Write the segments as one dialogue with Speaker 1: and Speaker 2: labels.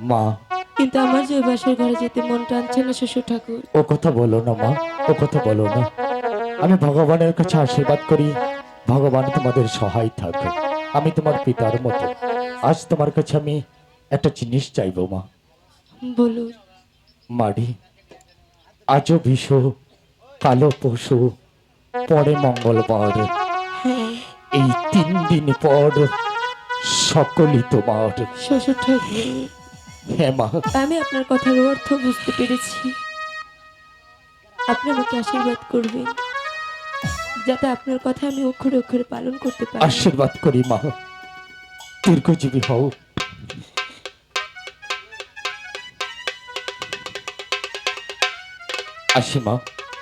Speaker 1: মা।
Speaker 2: কিন্তু আমার যে বাসর ঘরে যেতে মন টানছে না শ্বশুর ঠাকুর।
Speaker 1: ও কথা বলো না মা। ও কথা বলো না। আমি ভগবানের কাছে আশীর্বাদ করি। ভগবান তোমাদের সহায় থাকবে আমি তোমার পিতার মতো। আজ তোমার কাছে আমি একটা জিনিস চাইব মা।
Speaker 2: বলুন।
Speaker 1: মাড়ি আজও বিশু কালো পশু পরে মঙ্গলবার।
Speaker 2: হ্যাঁ।
Speaker 1: এই তিন দিন পর সকলই তোমার।
Speaker 2: শ্বশুর ঠাকুর।
Speaker 1: হ্যাঁ মা।
Speaker 2: আমি আপনার কথার অর্থ বুঝতে পেরেছি। আপনি আমাকে আশীর্বাদ করবেন যাতে আপনার কথা আমি অক্ষরে অক্ষরে পালন করতে পারি।
Speaker 1: আশীর্বাদ করি মা। দীর্ঘজীবী হও। আসি মা।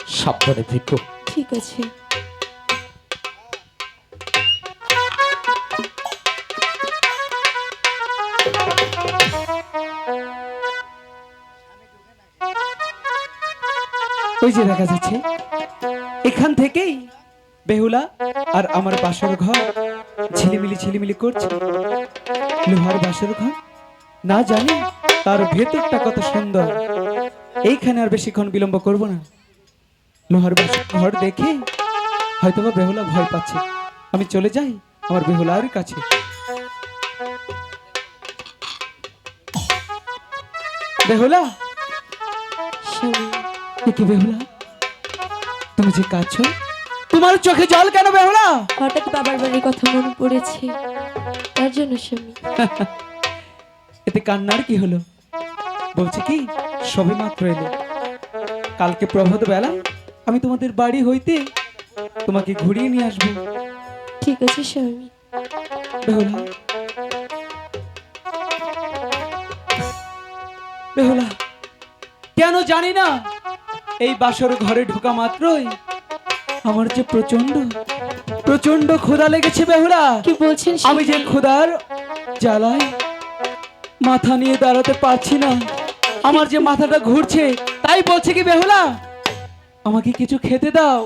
Speaker 1: সাবধানে থেকো।
Speaker 2: ঠিক আছে।
Speaker 3: ওই যে দেখা যাচ্ছে। এখান থেকেই বেহুলা আর আমার বাসর ঘর ঝিলিমিলি ঝিলিমিলি করছে। লোহার বাসর ঘর? না জানি, তার ভেতরটা কত সুন্দর। এইখানে আর বেশিক্ষণ বিলম্ব করব না। লোহার বাসর ঘর দেখে হয়তোবা বেহুলা ভয় পাচ্ছে। আমি চলে যাই, আমার বেহুলার কাছে। বেহুলা! দেখি বেহুলা তুমি যে কাছো তোমার চোখে জল কেন বেহুলা?
Speaker 2: হঠাৎ বাবার বাড়ির কথা মনে পড়েছে তার জন্য স্বামী
Speaker 3: এতে কান্নার কি হলো? বলছে কি সবে মাত্র এলো। কালকে প্রভাত বেলা আমি তোমাদের বাড়ি হইতে তোমাকে ঘুরিয়ে নিয়ে আসব।
Speaker 2: ঠিক আছে স্বামী।
Speaker 3: বেহুলা বেহুলা কেন জানি না এই বাসর ঘরে ঢোকা মাত্রই আমার যে প্রচণ্ড প্রচণ্ড ক্ষুধা লেগেছে বেহুলা।
Speaker 2: কি বলছেন
Speaker 3: আমি যে? ক্ষুধার জ্বালায় মাথা নিয়ে দাঁড়াতে পারছি না আমার যে মাথাটা ঘুরছে তাই বলছে কি বেহুলা? আমাকে কিছু খেতে দাও।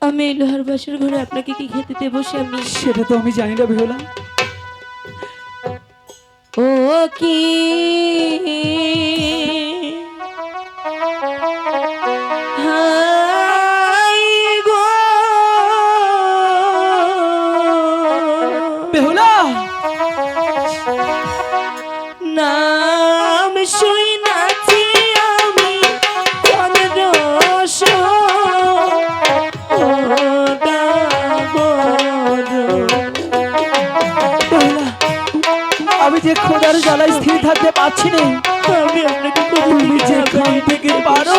Speaker 2: আমি এই লোহার বাসর ঘরে আপনাকে কি খেতে দেবো স্বামী
Speaker 3: সেটা তো আমি জানি না বেহুলা।
Speaker 2: ও কি? নাম শুই নাচি আমি চন্দ্র
Speaker 3: আমি যে ক্ষুধার জ্বালায় স্থির থাকতে পারছি না
Speaker 2: আমি আপনাকে
Speaker 3: যেখান থেকে পারো।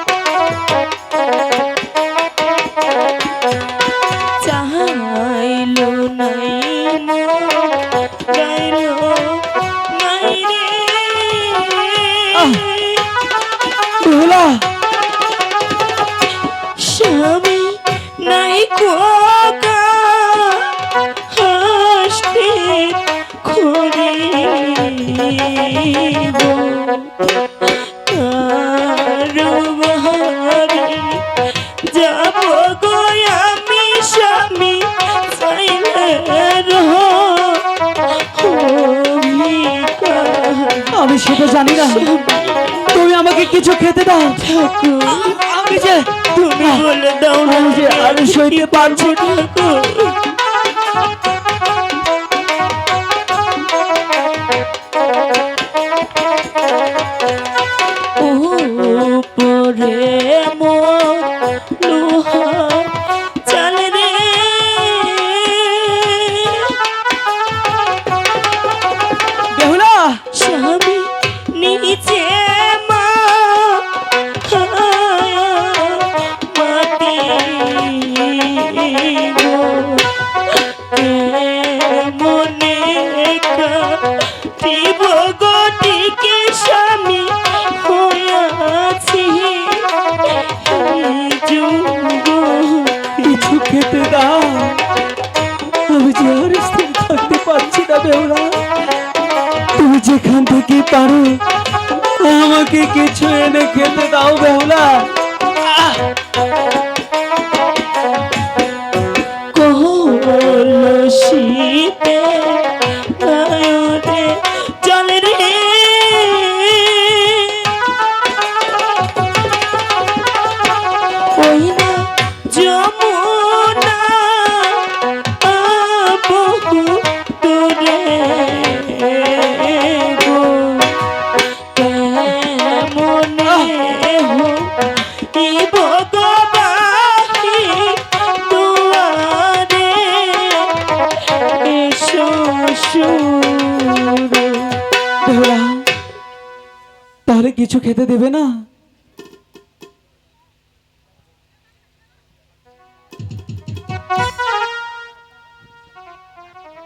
Speaker 2: আমি
Speaker 3: সেটা জানি না। কিছু খেতে দাও। আমি যে
Speaker 2: তুমি বলে দাও না।
Speaker 3: আমি যে আর সইতে পারছি না। পারো? আমাকে কিছু এনে খেতে দাও বেহুলা।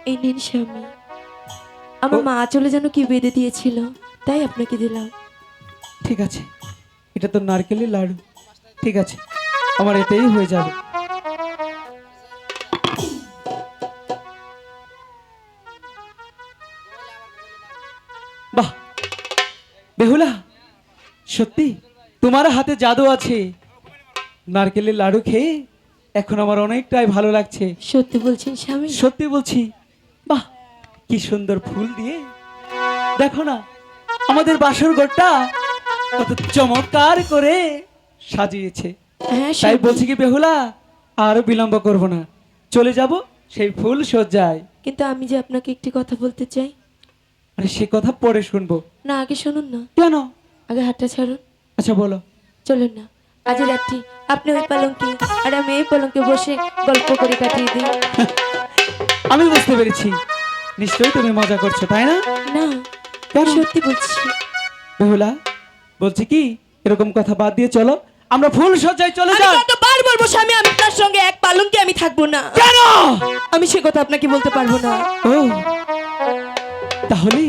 Speaker 2: এই নিন স্বামী। আমার মা চলে যেন কি বেঁধে দিয়েছিল তাই আপনাকে দিলাম।
Speaker 3: ঠিক আছে এটা তো নারকেলের লাড়ু। ঠিক আছে আমার এতেই হয়ে যাবে। বাহ বেহুলা সত্যি তোমার হাতে জাদু আছে। নারকেলের লাড়ু খেয়ে এখন আমার অনেকটাই ভালো লাগছে।
Speaker 2: সত্যি বলছেন স্বামী?
Speaker 3: সত্যি বলছি। কি সুন্দর ফুল দিয়ে। দেখো না আমাদের বাসর ঘরটা কত চমৎকার করে সাজিয়েছে।
Speaker 2: হ্যাঁ
Speaker 3: তাই বলছি কি বেহুলা আর বিলম্ব করব না। চলে যাব সেই ফুল সজ্জায়
Speaker 2: কিন্তু আমি যে আপনাকে একটি কথা বলতে চাই।
Speaker 3: আরে সে কথা পরে শুনব।
Speaker 2: না আগে শুনুন না।
Speaker 3: কেন?
Speaker 2: আগে হাতটা ছাড়ুন।
Speaker 3: আচ্ছা বলো।
Speaker 2: চলুন না। আজ রাত্রি আপনি ওই পালঙ্কে আর আমি এই পালঙ্কে বসে গল্প করে কাটিয়ে দিই।
Speaker 3: আমি বুঝতে পেরেছি। নিশ্চয়ই তুমি মজা করছ তাই না?
Speaker 2: না
Speaker 3: কেন?
Speaker 2: সত্যি বলছি।
Speaker 3: বেহুলা বলছি কি? এরকম কথা বাদ দিয়ে চলো। আমরা ফুল সজ্জায় চলে
Speaker 2: আমি
Speaker 3: যাই।
Speaker 2: কতবার বলব স্বামী আমি তার সঙ্গে এক পালঙ্কে আমি থাকব না।
Speaker 3: কেন?
Speaker 2: আমি সে কথা আপনাকে বলতে পারব না।
Speaker 3: ও তাহলে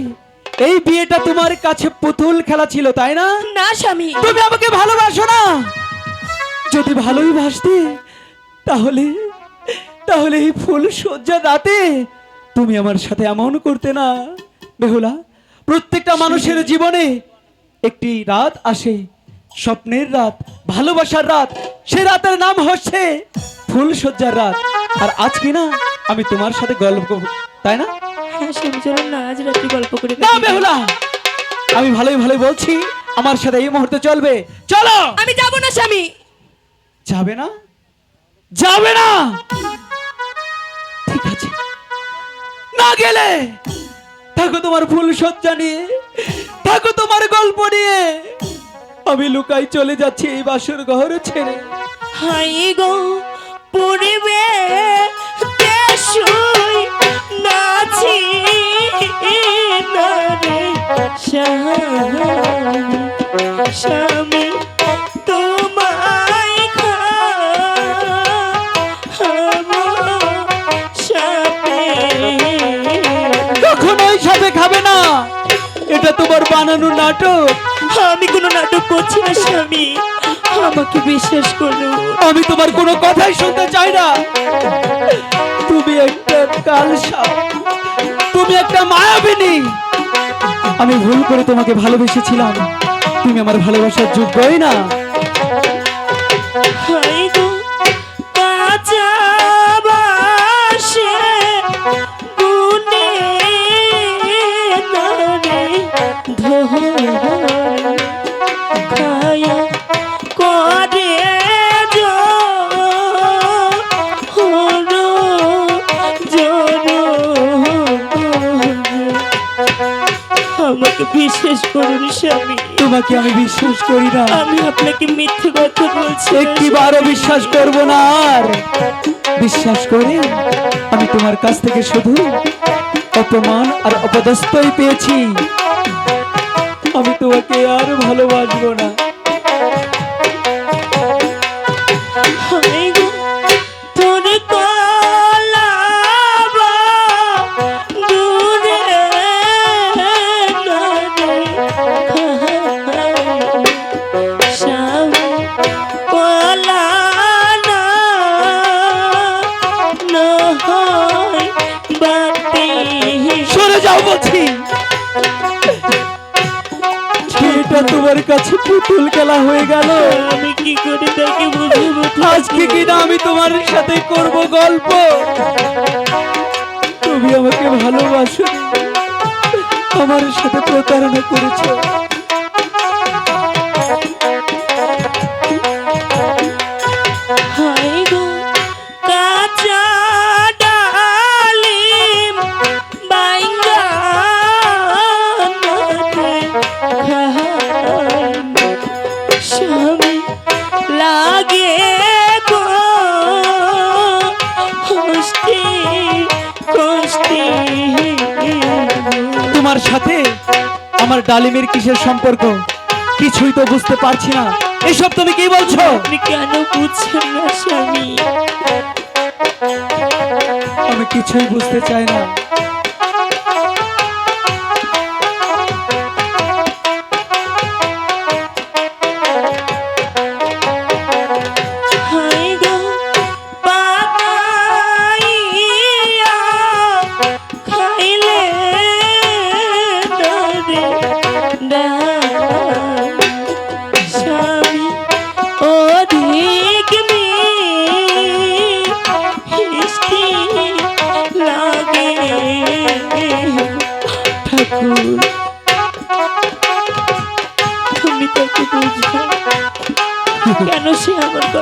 Speaker 3: এই বিয়েটা তোমার কাছে পুতুল খেলা ছিল তাই না?
Speaker 2: না স্বামী।
Speaker 3: তুমি আমাকে ভালোবাসো না। যদি ভালোই বাসতে তাহলে তাহলে এই ফুল সজ্জা রাতে তুমি আমার সাথে এমন করতে না। বেহুলা প্রত্যেকটা মানুষের জীবনে একটি রাত আসে স্বপ্নের রাত ভালোবাসার রাত সে রাতের নাম হচ্ছে ফুল সজ্জার রাত। আর আজকে না আমি তোমার সাথে গল্প তাই না?
Speaker 2: হ্যাঁ স্বামী চলুন না আজ রাত্রি গল্প করে
Speaker 3: না বেহুলা আমি ভালোই ভালোই বলছি আমার সাথে এই মুহূর্তে চলবে। চলো!
Speaker 2: আমি যাব না স্বামী।
Speaker 3: যাবে না? যাবে না! না গেলে থাকো তোমার ফুল সজ্জা নিয়ে, থাকো তোমার গল্প নিয়ে। আমি লুকাই চলে যাচ্ছি এই বাসর ঘর ছেড়ে।
Speaker 2: হাই গো দেশুই নাচি নারে স্বামী স্বামী
Speaker 3: কখনোই সাথে খাবে না। এটা তোমার বানানো নাটক।
Speaker 2: আমি কোনো নাটক করছি না স্বামী। আমাকে বিশ্বাস করুন
Speaker 3: আমি তোমার কোনো কথাই শুনতে চাই না। তুমি একটা কাল সাপ। তুমি একটা মায়াবিনী। আমি ভুল করে তোমাকে ভালোবেসেছিলাম। তুমি আমার ভালোবাসার যোগ্যই না।
Speaker 2: বিশ্বাস করুন স্বামী।
Speaker 3: তোমাকে আমি বিশ্বাস করি না।
Speaker 2: আমি আপনাকে মিথ্যে কথা বলছি।
Speaker 3: একটিবারও বিশ্বাস করব না আর। বিশ্বাস করে আমি তোমার কাছ থেকে শুধু অপমান আর অপদস্তই পেয়েছি। আমি তোমাকে আর ভালোবাসবো না।
Speaker 2: আজকে কিনা আমি তোমার সাথে করব গল্প? তুমি আমাকে ভালোবাসো আমার সাথে প্রতারণা করেছ। তোমার সাথে আমার ডালিমের কিসের সম্পর্ক? কিছুই তো বুঝতে পারছি না। এসব তুমি কি বলছো?
Speaker 3: আপনি কেন বুঝছেন না স্বামী?
Speaker 2: আমি কিছুই বুঝতে চাই না।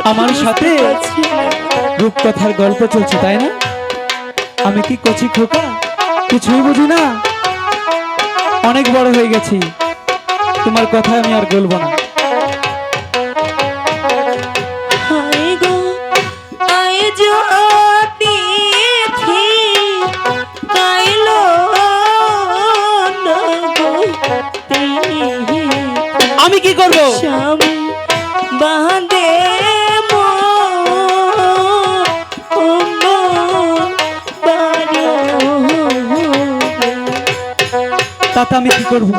Speaker 3: আমার
Speaker 2: সাথে? রূপকথার গল্প চলছে তাই না? আমি কি কচি খোকা? কিছুই বুঝি না? অনেক বড় হয়ে গেছি। তোমার কথা আমি আর বলব না। আমি কি করব?
Speaker 3: বাঁধে
Speaker 2: তাতে আমি কি করব?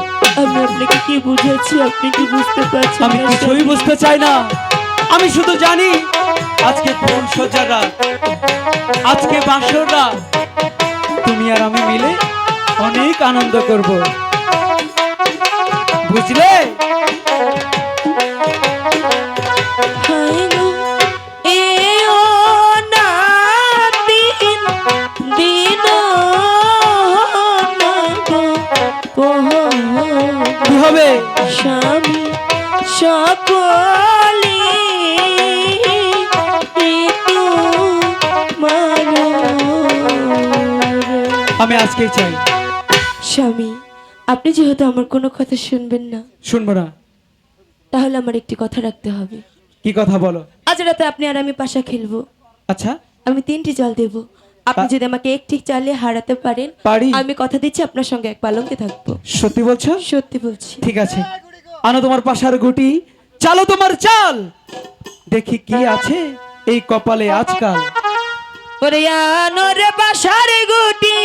Speaker 3: বুঝাচ্ছি আপনি কি বুঝতে পারছেন?
Speaker 2: আমি কিছুই বুঝতে চাই না। আমি শুধু জানি, আজকে কোন সজারা আজকে বাসররা তুমি আর আমি মিলে অনেক আনন্দ করব। বুঝলে?
Speaker 3: সকলে।
Speaker 2: আমি আজকেই চাই।
Speaker 3: স্বামী আপনি যেহেতু আমার কোনো কথা শুনবেন না
Speaker 2: শুনব না।
Speaker 3: তাহলে আমার একটি কথা রাখতে হবে।
Speaker 2: কি কথা বলো?
Speaker 3: আজ রাতে আপনি আর আমি পাশা খেলব।
Speaker 2: আচ্ছা।
Speaker 3: আমি তিনটি জল দেব। আপনি যদি আমাকে একটি চালে হারাতে পারেন
Speaker 2: পারি।
Speaker 3: আমি কথা দিচ্ছি আপনার সঙ্গে এক পালঙ্কে থাকব।
Speaker 2: সত্যি বলছো?
Speaker 3: সত্যি বলছি।
Speaker 2: ঠিক আছে। আনো তোমার পাশার গুটি, চালো তোমার চাল। দেখি কি আছে এই কপালে আজকাল।
Speaker 3: ওরে আনো রে
Speaker 2: পাশার গুটি।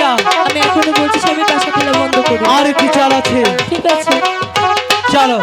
Speaker 2: না আমি এখনও বলছি আমি তার সাথে বন্ধ করব আর
Speaker 3: কি চাল আছে? ঠিক আছে। চলো।